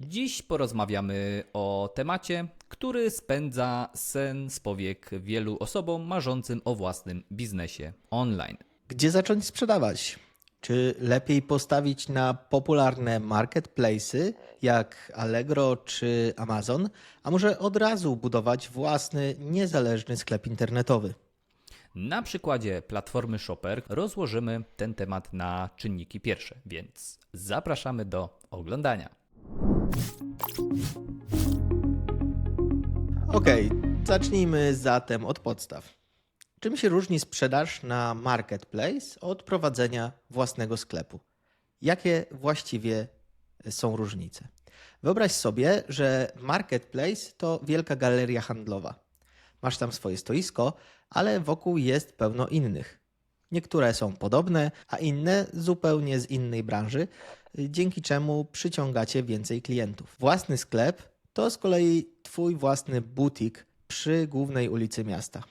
Dziś porozmawiamy o temacie, który spędza sen z powiek wielu osobom marzącym o własnym biznesie online. Gdzie zacząć sprzedawać? Czy lepiej postawić na popularne marketplace'y jak Allegro czy Amazon, a może od razu budować własny, niezależny sklep internetowy? Na przykładzie platformy Shopper rozłożymy ten temat na czynniki pierwsze, więc zapraszamy do oglądania. Okej, zacznijmy zatem od podstaw. Czym się różni sprzedaż na marketplace od prowadzenia własnego sklepu? Jakie właściwie są różnice? Wyobraź sobie, że marketplace to wielka galeria handlowa. Masz tam swoje stoisko, ale wokół jest pełno innych. Niektóre są podobne, a inne zupełnie z innej branży, dzięki czemu przyciągacie więcej klientów. Własny sklep to z kolei Twój własny butik przy głównej ulicy miasta.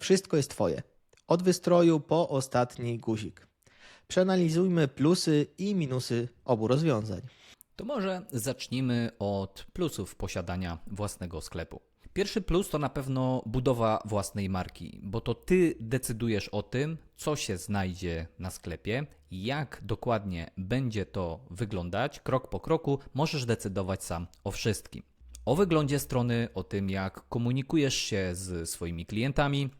Wszystko jest Twoje, od wystroju po ostatni guzik. Przeanalizujmy plusy i minusy obu rozwiązań. To może zacznijmy od plusów posiadania własnego sklepu. Pierwszy plus to na pewno budowa własnej marki, bo to ty decydujesz o tym, co się znajdzie na sklepie, jak dokładnie będzie to wyglądać, krok po kroku możesz decydować sam o wszystkim. O wyglądzie strony, o tym, jak komunikujesz się z swoimi klientami,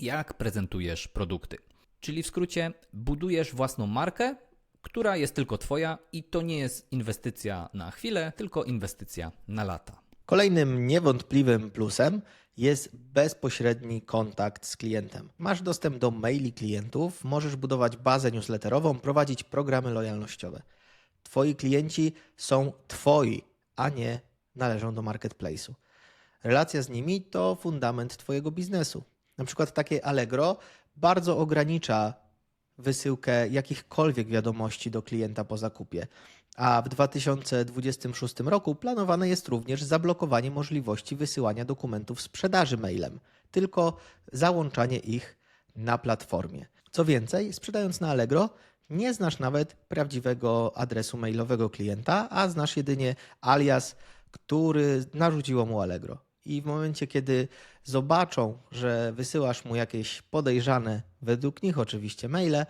jak prezentujesz produkty. Czyli w skrócie, budujesz własną markę, która jest tylko Twoja i to nie jest inwestycja na chwilę, tylko inwestycja na lata. Kolejnym niewątpliwym plusem jest bezpośredni kontakt z klientem. Masz dostęp do maili klientów, możesz budować bazę newsletterową, prowadzić programy lojalnościowe. Twoi klienci są Twoi, a nie należą do marketplace'u. Relacja z nimi to fundament Twojego biznesu. Na przykład takie Allegro bardzo ogranicza wysyłkę jakichkolwiek wiadomości do klienta po zakupie. A w 2026 roku planowane jest również zablokowanie możliwości wysyłania dokumentów sprzedaży mailem, tylko załączanie ich na platformie. Co więcej, sprzedając na Allegro, nie znasz nawet prawdziwego adresu mailowego klienta, a znasz jedynie alias, który narzuciło mu Allegro. I w momencie, kiedy zobaczą, że wysyłasz mu jakieś podejrzane, według nich oczywiście, maile,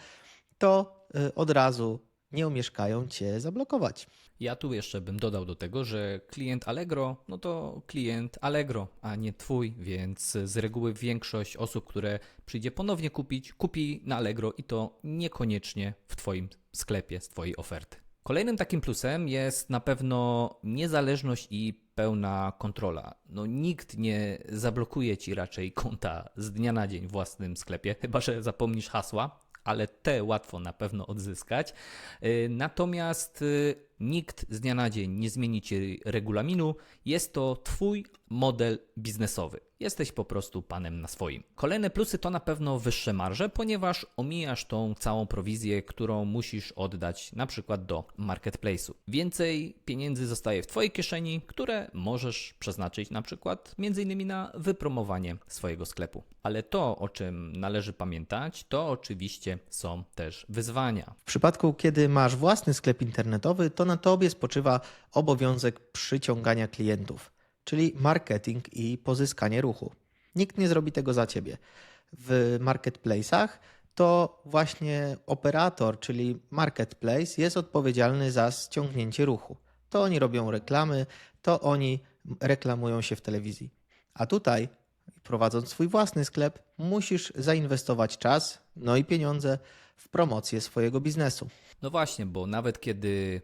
to y, od razu nie omieszkają cię zablokować. Ja tu jeszcze bym dodał do tego, że klient Allegro, no to klient Allegro, a nie twój, więc z reguły większość osób, które przyjdzie ponownie kupić, kupi na Allegro i to niekoniecznie w twoim sklepie z twojej oferty. Kolejnym takim plusem jest na pewno niezależność i pełna kontrola. No nikt nie zablokuje ci raczej konta z dnia na dzień w własnym sklepie, chyba że zapomnisz hasła, ale te łatwo na pewno odzyskać. Y, Natomiast y, nikt z dnia na dzień nie zmieni ci regulaminu. Jest to Twój model biznesowy. Jesteś po prostu panem na swoim. Kolejne plusy to na pewno wyższe marże, ponieważ omijasz tą całą prowizję, którą musisz oddać na przykład do marketplace'u. Więcej pieniędzy zostaje w Twojej kieszeni, które możesz przeznaczyć na przykład między innymi na wypromowanie swojego sklepu. Ale to, o czym należy pamiętać, to oczywiście są też wyzwania. W przypadku, kiedy masz własny sklep internetowy, to na tobie spoczywa obowiązek przyciągania klientów, czyli marketing i pozyskanie ruchu. Nikt nie zrobi tego za ciebie. W marketplace'ach to właśnie operator, czyli marketplace, jest odpowiedzialny za ściągnięcie ruchu. To oni robią reklamy, to oni reklamują się w telewizji. A tutaj, prowadząc swój własny sklep, musisz zainwestować czas, no i pieniądze w promocję swojego biznesu. No właśnie, bo nawet kiedy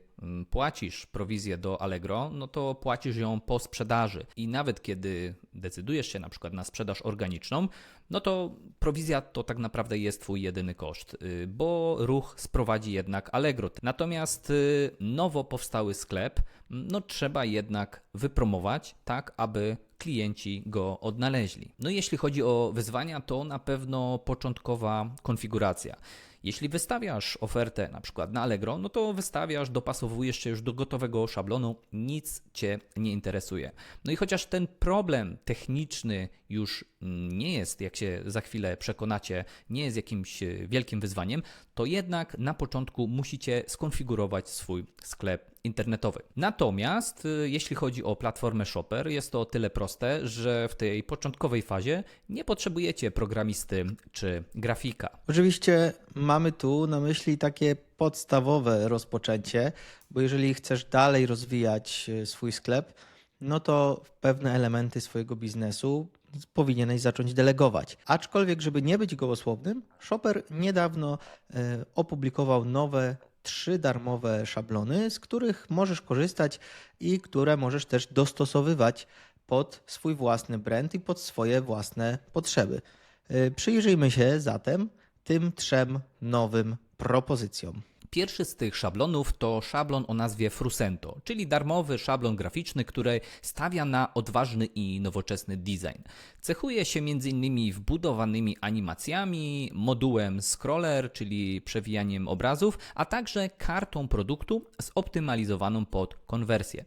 płacisz prowizję do Allegro, no to płacisz ją po sprzedaży. I nawet kiedy decydujesz się na przykład na sprzedaż organiczną, no to prowizja to tak naprawdę jest Twój jedyny koszt, y, bo ruch sprowadzi jednak Allegro. Natomiast y, nowo powstały sklep, mm, no trzeba jednak wypromować tak, aby klienci go odnaleźli. No jeśli chodzi o wyzwania, to na pewno początkowa konfiguracja. Jeśli wystawiasz ofertę na przykład na Allegro, no to wystawiasz, dopasowujesz się już do gotowego szablonu, nic Cię nie interesuje. No i chociaż ten problem techniczny już nie jest, jak się za chwilę przekonacie, nie jest jakimś e, wielkim wyzwaniem, to jednak na początku musicie skonfigurować swój sklep internetowy. Natomiast y, jeśli chodzi o platformę Shopper, jest to o tyle proste, że w tej początkowej fazie nie potrzebujecie programisty czy grafika. Oczywiście mamy tu na myśli takie podstawowe rozpoczęcie, bo jeżeli chcesz dalej rozwijać e, swój sklep, no to pewne elementy swojego biznesu powinieneś zacząć delegować. Aczkolwiek, żeby nie być gołosłownym, Shopper niedawno e, opublikował nowe trzy darmowe szablony, z których możesz korzystać i które możesz też dostosowywać pod swój własny brand i pod swoje własne potrzeby. E, Przyjrzyjmy się zatem tym trzem nowym propozycjom. Pierwszy z tych szablonów to szablon o nazwie Frusento, czyli darmowy szablon graficzny, który stawia na odważny i nowoczesny design. Cechuje się m.in. wbudowanymi animacjami, modułem scroller, czyli przewijaniem obrazów, a także kartą produktu zoptymalizowaną pod konwersję.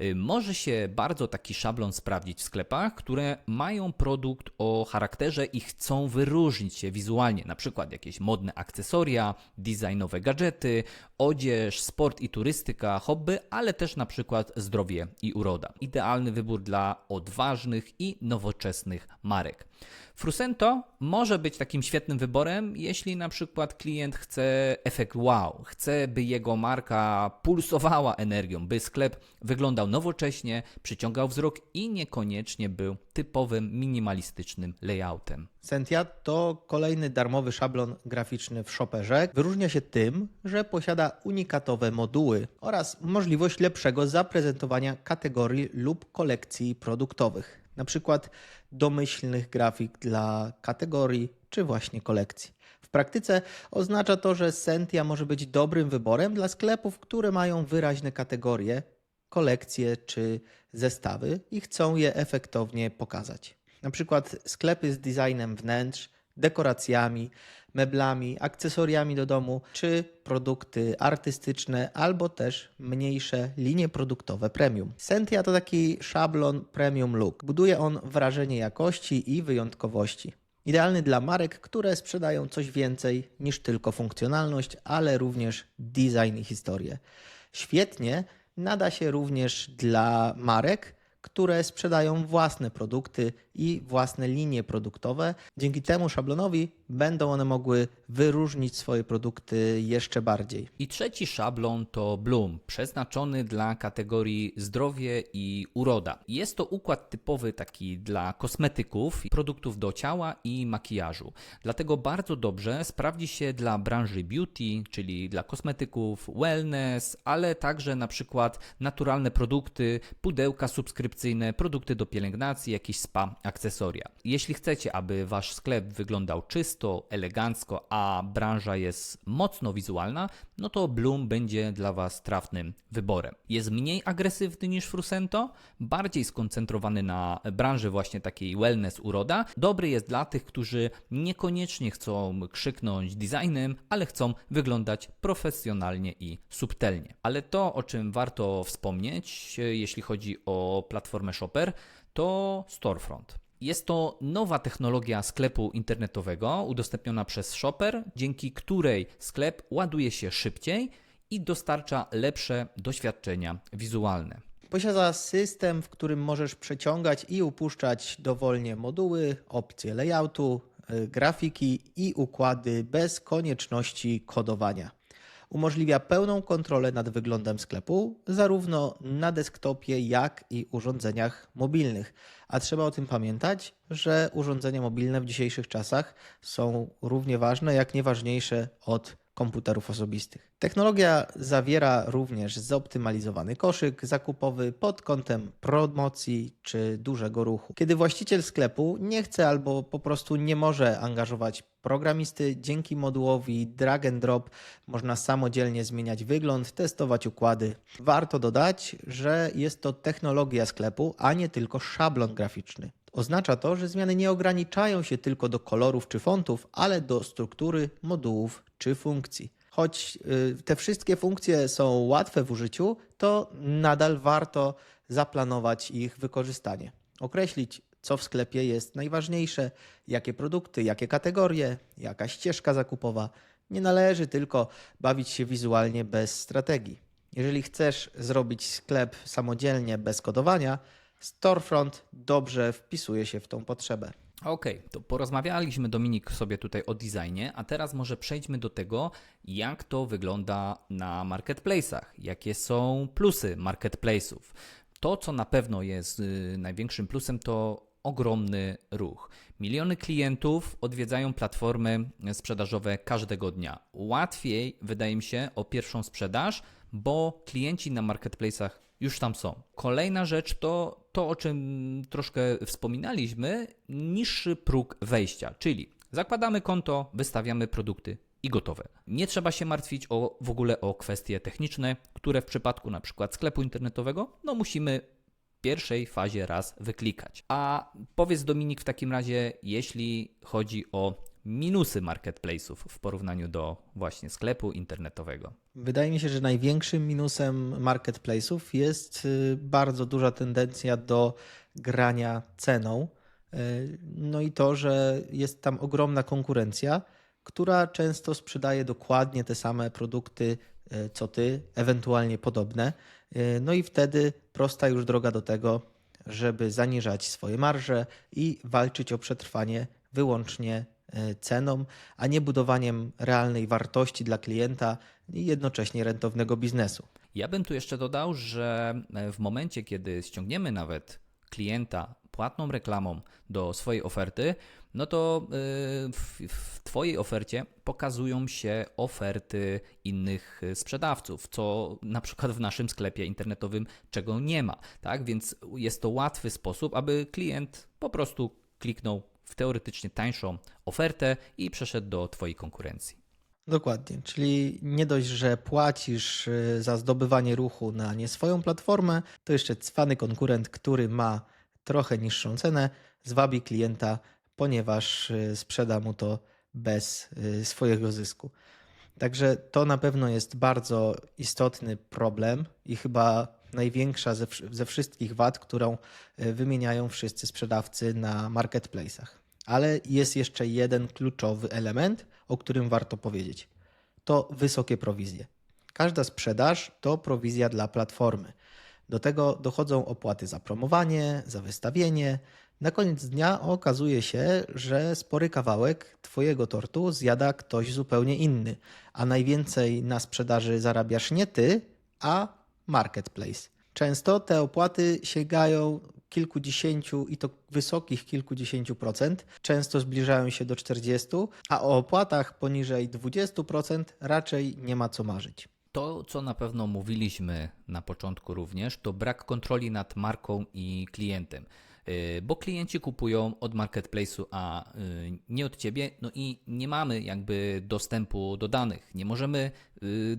Y, Może się bardzo taki szablon sprawdzić w sklepach, które mają produkt o charakterze i chcą wyróżnić się wizualnie, na przykład jakieś modne akcesoria, designowe gadżety, odzież, sport i turystyka, hobby, ale też na przykład zdrowie i uroda. Idealny wybór dla odważnych i nowoczesnych marek. Frusento może być takim świetnym wyborem, jeśli na przykład klient chce efekt wow, chce, by jego marka pulsowała energią, by sklep wyglądał nowocześnie, przyciągał wzrok i niekoniecznie był typowym minimalistycznym layoutem. Sentia to kolejny darmowy szablon graficzny w Shopperze. Wyróżnia się tym, że posiada unikatowe moduły oraz możliwość lepszego zaprezentowania kategorii lub kolekcji produktowych, na przykład domyślnych grafik dla kategorii czy właśnie kolekcji. W praktyce oznacza to, że Sentia może być dobrym wyborem dla sklepów, które mają wyraźne kategorie, kolekcje czy zestawy i chcą je efektownie pokazać. Na przykład sklepy z designem wnętrz, dekoracjami, meblami, akcesoriami do domu, czy produkty artystyczne, albo też mniejsze linie produktowe premium. Sentia to taki szablon premium look. Buduje on wrażenie jakości i wyjątkowości. Idealny dla marek, które sprzedają coś więcej niż tylko funkcjonalność, ale również design i historię. Świetnie nada się również dla marek, które sprzedają własne produkty i własne linie produktowe. Dzięki temu szablonowi będą one mogły wyróżnić swoje produkty jeszcze bardziej. I trzeci szablon to Bloom, przeznaczony dla kategorii zdrowie i uroda. Jest to układ typowy taki dla kosmetyków, produktów do ciała i makijażu. Dlatego bardzo dobrze sprawdzi się dla branży beauty, czyli dla kosmetyków, wellness, ale także na przykład naturalne produkty, pudełka subskrypcyjne, produkty do pielęgnacji, jakieś spa, akcesoria. Jeśli chcecie, aby wasz sklep wyglądał czysto, elegancko, a branża jest mocno wizualna, no to Bloom będzie dla Was trafnym wyborem. Jest mniej agresywny niż Frusento, bardziej skoncentrowany na branży właśnie takiej wellness, uroda. Dobry jest dla tych, którzy niekoniecznie chcą krzyknąć designem, ale chcą wyglądać profesjonalnie i subtelnie. Ale to, o czym warto wspomnieć, jeśli chodzi o platformę Shopper, to Storefront. Jest to nowa technologia sklepu internetowego udostępniona przez Shopper, dzięki której sklep ładuje się szybciej i dostarcza lepsze doświadczenia wizualne. Posiada system, w którym możesz przeciągać i upuszczać dowolnie moduły, opcje layoutu, y, grafiki i układy bez konieczności kodowania. Umożliwia pełną kontrolę nad wyglądem sklepu, zarówno na desktopie, jak i urządzeniach mobilnych. A trzeba o tym pamiętać, że urządzenia mobilne w dzisiejszych czasach są równie ważne, jak nie ważniejsze od komputerów osobistych. Technologia zawiera również zoptymalizowany koszyk zakupowy pod kątem promocji czy dużego ruchu. Kiedy właściciel sklepu nie chce albo po prostu nie może angażować programisty, dzięki modułowi drag and drop można samodzielnie zmieniać wygląd, testować układy. Warto dodać, że jest to technologia sklepu, a nie tylko szablon graficzny. Oznacza to, że zmiany nie ograniczają się tylko do kolorów czy fontów, ale do struktury, modułów czy funkcji. Choć y, te wszystkie funkcje są łatwe w użyciu, to nadal warto zaplanować ich wykorzystanie. Określić, co w sklepie jest najważniejsze, jakie produkty, jakie kategorie, jaka ścieżka zakupowa. Nie należy tylko bawić się wizualnie bez strategii. Jeżeli chcesz zrobić sklep samodzielnie bez kodowania, Storefront dobrze wpisuje się w tą potrzebę. Okej, to porozmawialiśmy Dominik sobie tutaj o designie, a teraz może przejdźmy do tego, jak to wygląda na marketplace'ach, jakie są plusy marketplace'ów. To, co na pewno jest y, największym plusem, to ogromny ruch. Miliony klientów odwiedzają platformy sprzedażowe każdego dnia. Łatwiej, wydaje mi się, o pierwszą sprzedaż, bo klienci na marketplace'ach już tam są. Kolejna rzecz to to, o czym troszkę wspominaliśmy, niższy próg wejścia, czyli zakładamy konto, wystawiamy produkty i gotowe. Nie trzeba się martwić o, w ogóle o kwestie techniczne, które w przypadku na przykład sklepu internetowego, no musimy w pierwszej fazie raz wyklikać. A powiedz Dominik w takim razie, jeśli chodzi o minusy marketplace'ów w porównaniu do właśnie sklepu internetowego. Wydaje mi się, że największym minusem marketplace'ów jest y, bardzo duża tendencja do grania ceną. Y, No i to, że jest tam ogromna konkurencja, która często sprzedaje dokładnie te same produkty y, co ty, ewentualnie podobne. No i wtedy prosta już droga do tego, żeby zaniżać swoje marże i walczyć o przetrwanie wyłącznie y, ceną, a nie budowaniem realnej wartości dla klienta i jednocześnie rentownego biznesu. Ja bym tu jeszcze dodał, że e, w momencie, kiedy ściągniemy nawet klienta płatną reklamą do swojej oferty, no to y, w, w Twojej ofercie pokazują się oferty innych sprzedawców, co na przykład w naszym sklepie internetowym czego nie ma. Tak? Więc jest to łatwy sposób, aby klient po prostu kliknął w teoretycznie tańszą ofertę i przeszedł do Twojej konkurencji. Dokładnie, czyli nie dość, że płacisz y, za zdobywanie ruchu na nie swoją platformę, to jeszcze cwany konkurent, który ma trochę niższą cenę, zwabi klienta, ponieważ y, sprzeda mu to bez y, swojego zysku. Także to na pewno jest bardzo istotny problem i chyba największa ze, ze wszystkich wad, którą y, wymieniają wszyscy sprzedawcy na marketplace'ach. Ale jest jeszcze jeden kluczowy element, o którym warto powiedzieć. To wysokie prowizje. Każda sprzedaż to prowizja dla platformy. Do tego dochodzą opłaty za promowanie, za wystawienie. Na koniec dnia okazuje się, że spory kawałek Twojego tortu zjada ktoś zupełnie inny, a najwięcej na sprzedaży zarabiasz nie Ty, a marketplace. Często te opłaty sięgają kilkudziesięciu i to wysokich kilkudziesięciu procent, często zbliżają się do 40, a o opłatach poniżej 20% raczej nie ma co marzyć. To, co na pewno mówiliśmy na początku również, to brak kontroli nad marką i klientem. Yy, Bo klienci kupują od marketplace'u, a yy, nie od ciebie, no i nie mamy jakby dostępu do danych. Nie możemy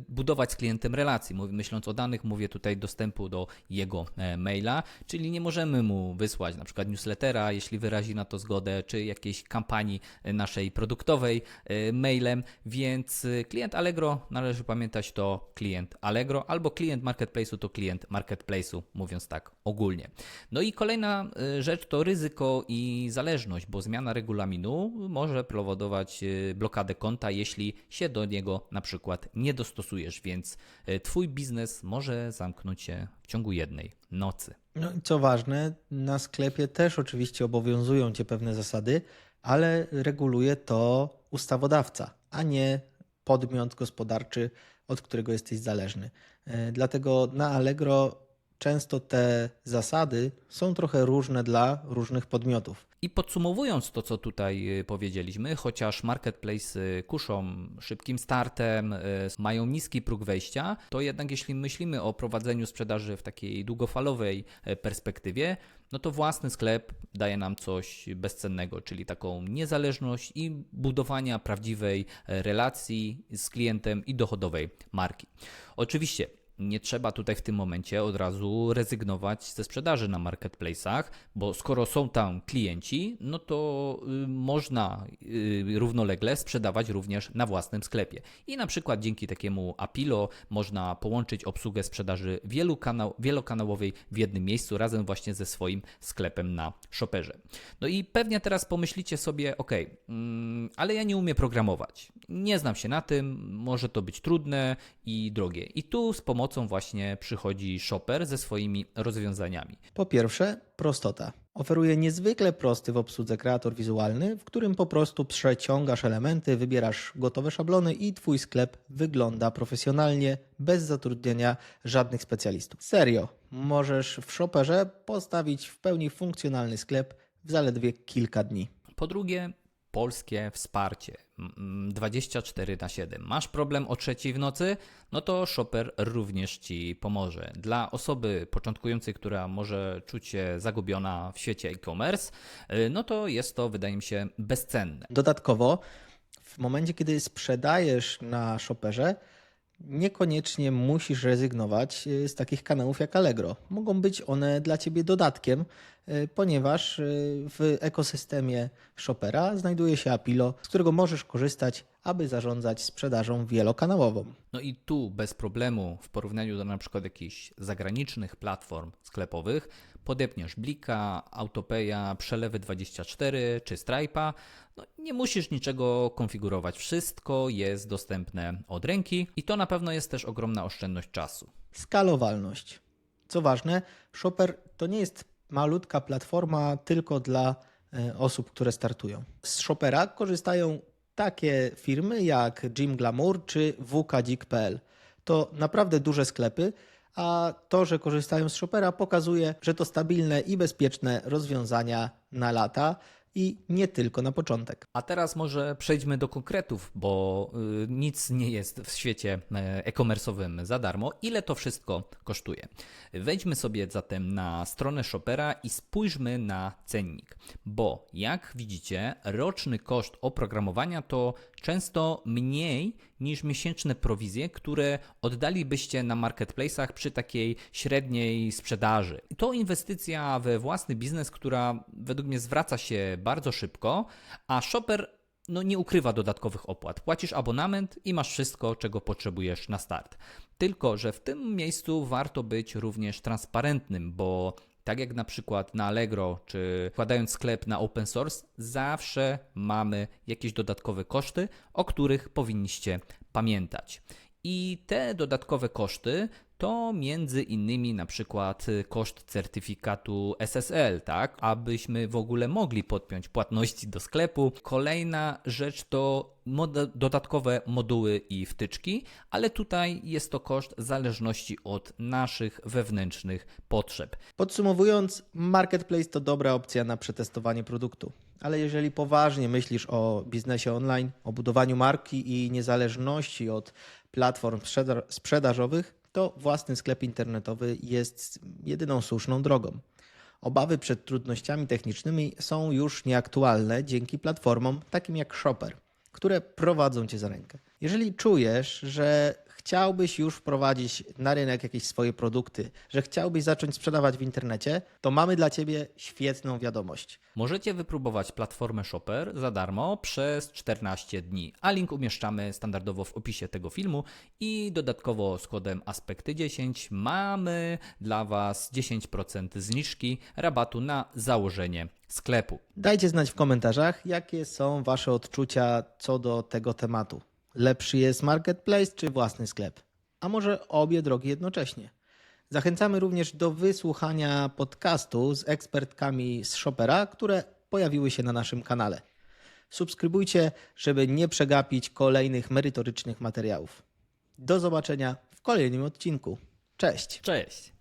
budować z klientem relacji. Myśląc o danych, mówię tutaj dostępu do jego e, maila, czyli nie możemy mu wysłać na przykład newslettera, jeśli wyrazi na to zgodę, czy jakiejś kampanii e, naszej produktowej e, mailem, więc klient Allegro należy pamiętać to klient Allegro, albo klient marketplace'u to klient marketplace'u, mówiąc tak ogólnie. No i kolejna rzecz to ryzyko i zależność, bo zmiana regulaminu może powodować e, blokadę konta, jeśli się do niego na przykład nie dostosujesz, więc e, twój biznes może zamknąć się w ciągu jednej nocy. No i co ważne, na sklepie też oczywiście obowiązują cię pewne zasady, ale reguluje to ustawodawca, a nie podmiot gospodarczy, od którego jesteś zależny. E, Dlatego na Allegro często te zasady są trochę różne dla różnych podmiotów. I podsumowując to, co tutaj y, powiedzieliśmy, chociaż marketplace y, kuszą szybkim startem, y, mają niski próg wejścia, to jednak jeśli myślimy o prowadzeniu sprzedaży w takiej długofalowej e, perspektywie, no to własny sklep daje nam coś bezcennego, czyli taką niezależność i budowania prawdziwej e, relacji z klientem i dochodowej marki. Oczywiście nie trzeba tutaj w tym momencie od razu rezygnować ze sprzedaży na marketplace'ach, bo skoro są tam klienci, no to y, można y, równolegle sprzedawać również na własnym sklepie. I na przykład dzięki takiemu Apilo można połączyć obsługę sprzedaży wielu kanał, wielokanałowej w jednym miejscu razem właśnie ze swoim sklepem na shopperze. No i pewnie teraz pomyślicie sobie, ok, mm, ale ja nie umiem programować. Nie znam się na tym, może to być trudne i drogie. I tu z pomocą właśnie przychodzi Shopper ze swoimi rozwiązaniami. Po pierwsze, prostota. Oferuje niezwykle prosty w obsłudze kreator wizualny, w którym po prostu przeciągasz elementy, wybierasz gotowe szablony i twój sklep wygląda profesjonalnie, bez zatrudnienia żadnych specjalistów. Serio, możesz w Shopperze postawić w pełni funkcjonalny sklep w zaledwie kilka dni. Po drugie, polskie wsparcie. Mm, 24 na 7. Masz problem o trzeciej w nocy? No to Shopper również Ci pomoże. Dla osoby początkującej, która może czuć się zagubiona w świecie e-commerce, y, no to jest to, wydaje mi się, bezcenne. Dodatkowo, w momencie, kiedy sprzedajesz na shopperze, niekoniecznie musisz rezygnować y, z takich kanałów jak Allegro. Mogą być one dla Ciebie dodatkiem, y, ponieważ y, w ekosystemie shoppera znajduje się Apilo, z którego możesz korzystać, aby zarządzać sprzedażą wielokanałową. No i tu bez problemu w porównaniu do na przykład jakichś zagranicznych platform sklepowych podepniesz Blika, Autopeya, Przelewy24 czy Stripe'a. No, nie musisz niczego konfigurować. Wszystko jest dostępne od ręki i to na pewno jest też ogromna oszczędność czasu. Skalowalność. Co ważne, Shopper to nie jest malutka platforma tylko dla e, osób, które startują. Z Shoppera korzystają takie firmy jak Jim Glamour czy WKDzik.pl. To naprawdę duże sklepy, a to, że korzystają z Shoppera pokazuje, że to stabilne i bezpieczne rozwiązania na lata i nie tylko na początek. A teraz może przejdźmy do konkretów, bo y, nic nie jest w świecie e, e-commerce'owym za darmo. Ile to wszystko kosztuje? Wejdźmy sobie zatem na stronę Shopera i spójrzmy na cennik, bo jak widzicie, roczny koszt oprogramowania to często mniej niż miesięczne prowizje, które oddalibyście na marketplace'ach przy takiej średniej sprzedaży. To inwestycja we własny biznes, która według mnie zwraca się bardzo szybko, a shopper no nie ukrywa dodatkowych opłat. Płacisz abonament i masz wszystko, czego potrzebujesz na start. Tylko, że w tym miejscu warto być również transparentnym, bo tak jak na przykład na Allegro, czy wkładając sklep na open source, zawsze mamy jakieś dodatkowe koszty, o których powinniście pamiętać. I te dodatkowe koszty to między innymi na przykład koszt certyfikatu SSL, tak? Abyśmy w ogóle mogli podpiąć płatności do sklepu. Kolejna rzecz to mod- dodatkowe moduły i wtyczki, ale tutaj jest to koszt w zależności od naszych wewnętrznych potrzeb. Podsumowując, marketplace to dobra opcja na przetestowanie produktu. Ale jeżeli poważnie myślisz o biznesie online, o budowaniu marki i niezależności od platform sprzeda- sprzedażowych, to własny sklep internetowy jest jedyną słuszną drogą. Obawy przed trudnościami technicznymi są już nieaktualne dzięki platformom takim jak Shopper, które prowadzą cię za rękę. Jeżeli czujesz, że chciałbyś już wprowadzić na rynek jakieś swoje produkty, że chciałbyś zacząć sprzedawać w internecie, to mamy dla ciebie świetną wiadomość. Możecie wypróbować platformę Shopper za darmo przez 14 dni, a link umieszczamy standardowo w opisie tego filmu i dodatkowo z kodem Aspekty10 mamy dla Was 10% zniżki rabatu na założenie sklepu. Dajcie znać w komentarzach, jakie są wasze odczucia co do tego tematu. Lepszy jest marketplace czy własny sklep? A może obie drogi jednocześnie? Zachęcamy również do wysłuchania podcastu z ekspertkami z Shopera, które pojawiły się na naszym kanale. Subskrybujcie, żeby nie przegapić kolejnych merytorycznych materiałów. Do zobaczenia w kolejnym odcinku. Cześć! Cześć!